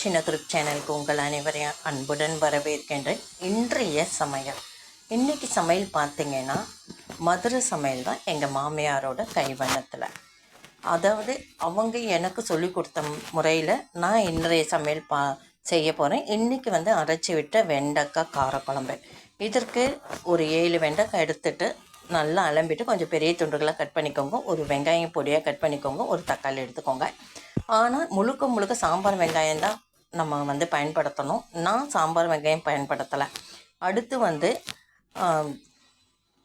சின்ன குரூப் சேனலுக்கு உங்கள் அனைவரையும் அன்புடன் வரவேற்கின்றேன். இன்றைய சமையல். இன்றைக்கி சமையல் பார்த்திங்கன்னா மதுரை சமையல் தான் எங்கள் மாமியாரோட கைவண்ணத்தில். அதாவது அவங்க எனக்கு சொல்லி கொடுத்த முறையில் நான் இன்றைய சமையல் பா செய்ய போகிறேன் இன்றைக்கி வந்து அரைச்சி விட்ட வெண்டைக்காய் காரக்குழம்பு. இதற்கு ஒரு ஏழு வெண்டைக்காய் எடுத்துட்டு நல்லா அலம்பிட்டு கொஞ்சம் பெரிய துண்டுகளாக கட் பண்ணிக்கோங்க. ஒரு வெங்காயம் பொடியாக கட் பண்ணிக்கோங்க. ஒரு தக்காளி எடுத்துக்கோங்க. ஆனால் முழுக்க முழுக்க சாம்பார் வெங்காயம் தான். நம்ம வந்து பயன்படுத்தணும். நான் சாம்பார் வெங்காயம் பயன்படுத்தலை. அடுத்து வந்து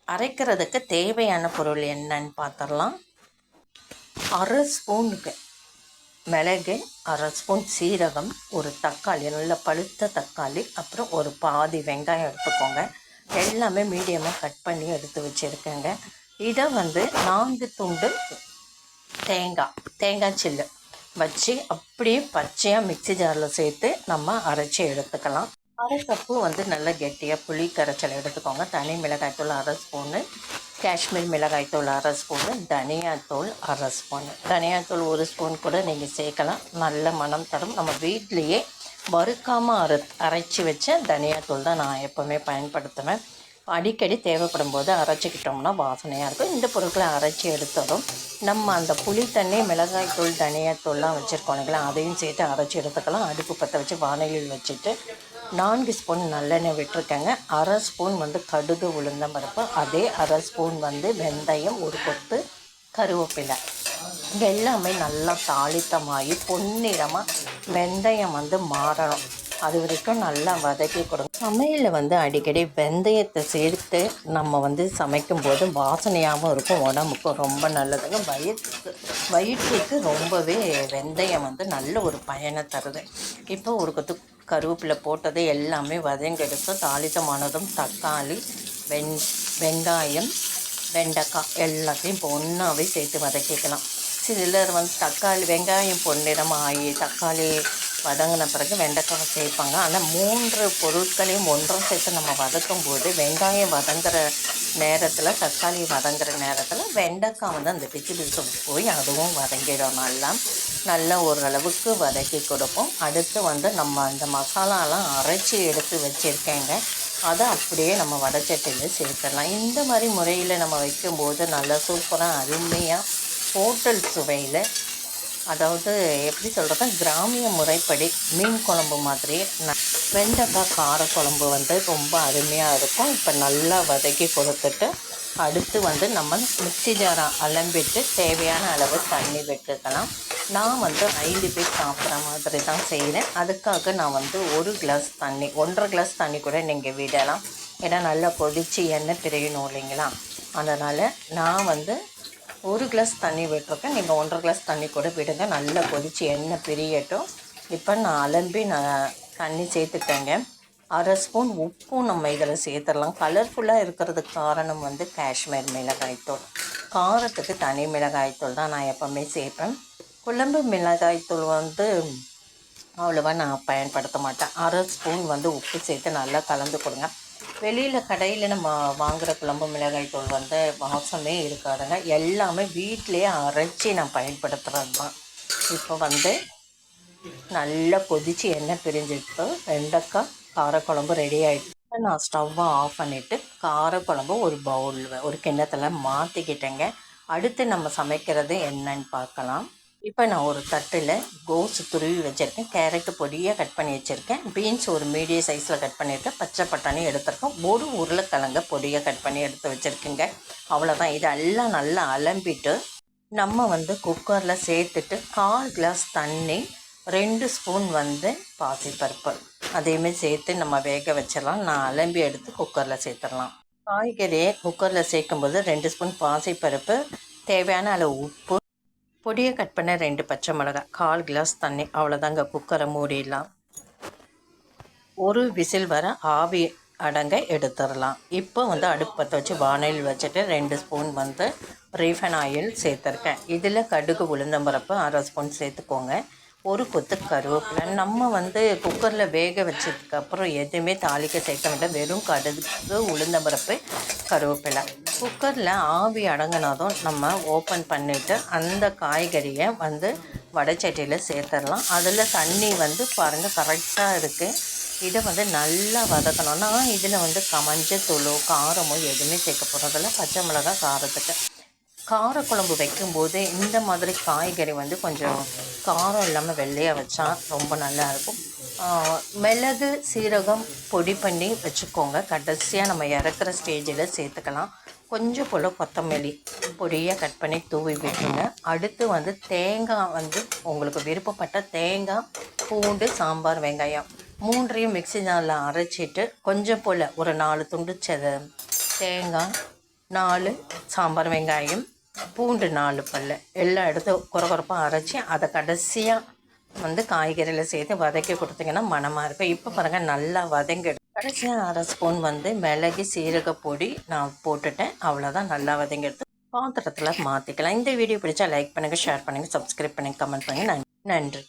அரைக்கிறதுக்கு தேவையான பொருள் என்னன்னு பார்த்துடலாம் அரை ஸ்பூனுக்கு மிளகு அரை ஸ்பூன் சீரகம் ஒரு தக்காளி நல்ல பழுத்த தக்காளி அப்புறம் ஒரு பாதி வெங்காயம் எடுத்துக்கோங்க. எல்லாமே மீடியமாக கட் பண்ணி எடுத்து வச்சுருக்கேங்க. இதை வந்து நான்கு துண்டு தேங்காய் தேங்காய் சில்லு. வச்சு அப்படியே பச்சையாக மிக்ஸி ஜாரில் சேர்த்து நம்ம அரைச்சி எடுத்துக்கலாம். அரை கப்பு வந்து நல்ல கெட்டியாக புளி கரைச்சல் எடுத்துக்கோங்க. தனி மிளகாய்த்தூள் அரை ஸ்பூனு காஷ்மீர் மிளகாய்த்தூள் அரை ஸ்பூனு தனியாத்தூள் அரை ஸ்பூனு தனியாத்தூள் ஒரு ஸ்பூன் கூட நீங்கள் சேர்க்கலாம். நல்ல மனம் தரும். நம்ம வீட்லேயே வறுக்காமல் அரை அரைச்சி வச்ச தனியாத்தூள் தான் நான் எப்போவுமே பயன்படுத்துவேன். அடிக்கடி தேவைப்படும் போது அரைச்சிக்கிட்டோம்னா வாசனையாக இருக்கும். இந்த பொருட்களை அரைச்சி எடுத்ததும் நம்ம அந்த புளி தண்ணி மிளகாய் தூள் தனியாத்தூள்லாம் வச்சுருக்கோம் இல்லைங்களா? அதையும் சேர்த்து அரைச்சி எடுத்துக்கலாம். அடுப்பு பற்ற வச்சு வானலியில் வச்சுட்டு நான்கு ஸ்பூன் நல்லெண்ணெய் விட்டுருக்கேங்க. அரை ஸ்பூன் வந்து கடுகு உளுந்தம் பருப்பு அதே அரை ஸ்பூன் வந்து வெந்தயம் ஒரு கொத்து கருவேப்பிலை. இது எல்லாமே நல்லா தாளித்தமாகி பொன்னிறமாக வெந்தயம் வந்து மாறணும். அது வரைக்கும் நல்லா வதக்கி கொடுங்க. சமையலில் வந்து அடிக்கடி வெந்தயத்தை சேர்த்து நம்ம வந்து சமைக்கும்போது வாசனையாகவும் இருக்கும் உடம்புக்கும் ரொம்ப நல்லதுங்க. வயிற்றுக்கு வயிற்றுக்கு ரொம்பவே வெந்தயம் வந்து நல்ல ஒரு பயனை தருது. இப்போ ஒரு கொத்து கருவேப்பிலை போட்டது எல்லாமே வதங்கெடுத்து தாளித்தமானதும் தக்காளி வெண் வெங்காயம் வெண்டைக்காய் எல்லாத்தையும் இப்போ ஒன்றாவே சேர்த்து வதக்கிக்கலாம். சிலர் வந்து தக்காளி வெங்காயம் பொன்னிறம் ஆகி தக்காளி வதங்கின பிறகு வெண்டைக்காய் சேர்ப்பாங்க. ஆனால் மூன்று பொருட்களையும் ஒன்றும் சேர்த்து நம்ம வதக்கும் போது வெங்காயம் வதங்குற நேரத்தில் தக்காளி வதங்குற நேரத்தில் வெண்டைக்காய் வந்து அந்த பிச்சு பிச்சு போய் அதுவும் வதங்கிடும். நல்லா நல்லா ஓரளவுக்கு வதக்கி கொடுப்போம். அடுத்து வந்து நம்ம அந்த மசாலாலாம் அரைச்சி எடுத்து வச்சுருக்கேங்க. அதை அப்படியே நம்ம வடச்சட்டியில் சேர்த்துடலாம். இந்த மாதிரி முறையில் நம்ம வைக்கும்போது நல்லா சூப்பராக அருமையாக ஹோட்டல் சுவையில் அதாவது எப்படி சொல்கிறது கிராமிய முறைப்படி மீன் குழம்பு மாதிரி ந- வெண்டைக்காய் காரக்குழம்பு வந்து ரொம்ப அருமையாக இருக்கும். இப்போ நல்லா வதக்கி கொடுத்துட்டு அடுத்து வந்து நம்ம மிக்சி ஜாரம் அலம்பிட்டு தேவையான அளவு தண்ணி விட்டுக்கலாம். நான் வந்து ஐந்து பேர் சாப்பிட்ற மாதிரி தான் செய்கிறேன் அதுக்காக நான் வந்து ஒரு கிளாஸ் தண்ணி ஒன்றரை கிளாஸ் தண்ணி கூட நீங்கள் விடலாம். ஏன்னா நல்லா கொதித்து எண்ணெய் பிரியணும் இல்லைங்களா? அதனால் நான் வந்து ஒரு கிளாஸ் தண்ணி விட்டுருக்கேன். நீங்கள் ஒன்றரை கிளாஸ் தண்ணி கூட விடுங்க. நல்லா கொதித்து எண்ணெய் பிரியட்டும். இப்போ நான் அலம்பி நான் தண்ணி சேர்த்துட்டேங்க. அரை ஸ்பூன் உப்பும் நம்ம இதில் சேர்த்துடலாம். கலர்ஃபுல்லாக இருக்கிறதுக்கு காரணம் வந்து காஷ்மீர் மிளகாய்த்தூள் காரத்துக்கு தனி மிளகாய்த்தூள் தான் நான் எப்போவுமே சேர்ப்பேன். குழம்பு மிளகாய்த்தூள் வந்து அவ்வளோவா நான் பயன்படுத்த மாட்டேன். அரை ஸ்பூன் வந்து உப்பு சேர்த்து நல்லா கலந்து கொடுங்க. வெளியில் கடையில் நம்ம வாங்குகிற குழம்பு மிளகாய் தூள் வந்து வாசமே இருக்காதுங்க. எல்லாமே வீட்டிலேயே அரைச்சி நான் பயன்படுத்துகிறது தான் இப்போ வந்து நல்லா கொதித்து எண்ணெய் பிரிஞ்சிட்டு வெண்டைக்காய் காரக்குழம்பு ரெடி ஆகிட்டு நான் ஸ்டவ்வை ஆஃப் பண்ணிவிட்டு காரக்குழம்பு ஒரு பவுலில் ஒரு கிண்ணத்தில் மாற்றிக்கிட்டேங்க அடுத்து நம்ம சமைக்கிறது என்னன்னு பார்க்கலாம். இப்போ நான் ஒரு தட்டில் கோஸ் துருவி வச்சுருக்கேன். கேரட்டு பொடியாக கட் பண்ணி வச்சுருக்கேன். பீன்ஸ் ஒரு மீடியம் சைஸில் கட் பண்ணியிருக்கேன். பச்சை பட்டாணி எடுத்திருக்கேன் ஒரு உருளைக்கிழங்க பொடியாக கட் பண்ணி எடுத்து வச்சுருக்கேங்க. அவ்வளோதான். இதெல்லாம் நல்லா அலம்பிட்டு நம்ம வந்து குக்கரில் சேர்த்துட்டு கால் கிளாஸ் தண்ணி ரெண்டு ஸ்பூன் வந்து பாசிப்பருப்பு. அதையுமே சேர்த்து நம்ம வேக வச்சிடலாம். நான் அலம்பி எடுத்து குக்கரில் சேர்த்துடலாம். காய்கறியை குக்கரில் சேர்க்கும்போது ரெண்டு ஸ்பூன் பாசிப்பருப்பு தேவையான அளவு உப்பு பொடியை கட் பண்ண ரெண்டு பச்சை மிளகாய் கால் கிளாஸ் தண்ணி அவ்வளோதாங்க குக்கரை மூடிடலாம். ஒரு விசில் வர ஆவி அடங்க எடுத்துடலாம். இப்போ வந்து அடுப்பு பற்ற வச்சு வானலில் வச்சுட்டு ரெண்டு ஸ்பூன் வந்து ரீஃபன் ஆயில் சேர்த்துருக்கேன். இதில் கடுகு உளுந்தம்பரப்பு அரை ஸ்பூன் சேர்த்துக்கோங்க. ஒரு கொத்து கருவேப்பிலை. நம்ம வந்து குக்கரில் வேக வச்சதுக்கப்புறம் எதுவுமே தாளிக்க சேர்க்க வேண்டாம். வெறும் கடுகு உளுந்தம்பரப்பு கருவேப்பிலை. குக்கரில் ஆவி அடங்கினதும் நம்ம ஓப்பன் பண்ணிவிட்டு அந்த காய்கறியை வந்து வடைச்சட்டியில் சேர்த்துடலாம். அதில் தண்ணி வந்து பாருங்கள் கரெக்டாக இருக்குது இதை வந்து நல்லா வதக்கணும்னா இதில் வந்து க மஞ்சத்தூளோ காரமோ எதுவுமே சேர்க்க போகிறதில்ல பச்சை மிளகாய் காரத்துக்கு. காரக்குழம்பு வைக்கும்போது இந்த மாதிரி காய்கறி வந்து கொஞ்சம் காரம் இல்லாமல் வெள்ளையாக வச்சா ரொம்ப நல்லா இருக்கும். மிளகு சீரகம் பொடி பண்ணி வச்சுக்கோங்க. கடைசியாக நம்ம இறக்குற ஸ்டேஜில் சேர்த்துக்கலாம். கொஞ்சம் போல் கொத்தமல்லி பொடியாக கட் பண்ணி தூவி விட்டுருங்க அடுத்து வந்து தேங்காய் வந்து உங்களுக்கு விருப்பப்பட்ட தேங்காய் பூண்டு சாம்பார் வெங்காயம் மூன்றையும் மிக்ஸி ஜாரில் அரைச்சிட்டு கொஞ்சம் போல் ஒரு நாலு துண்டு செத தேங்காய் நாலு சாம்பார் வெங்காயம் பூண்டு நாலு பல்லு எல்லாம் எடுத்து குறகுறப்பாக அரைச்சி அதை கடைசியாக வந்து காய்கறியில் சேர்த்து வதக்கி கொடுத்தீங்கன்னா மணமாக இருக்கும். இப்போ பாருங்கள் நல்லா வதங்கிடும் கடைசியாக அரை ஸ்பூன் வந்து மிளகு சீரக பொடி நான் போட்டுட்டேன். அவ்வளோதான் நல்லா வதங்கிறது பாத்திரத்தில் மாற்றிக்கலாம் இந்த வீடியோ பிடிச்சா லைக் பண்ணுங்கள் ஷேர் பண்ணுங்கள் சப்ஸ்கிரைப் பண்ணுங்கள் கமெண்ட் பண்ணுங்கள் நன்றி.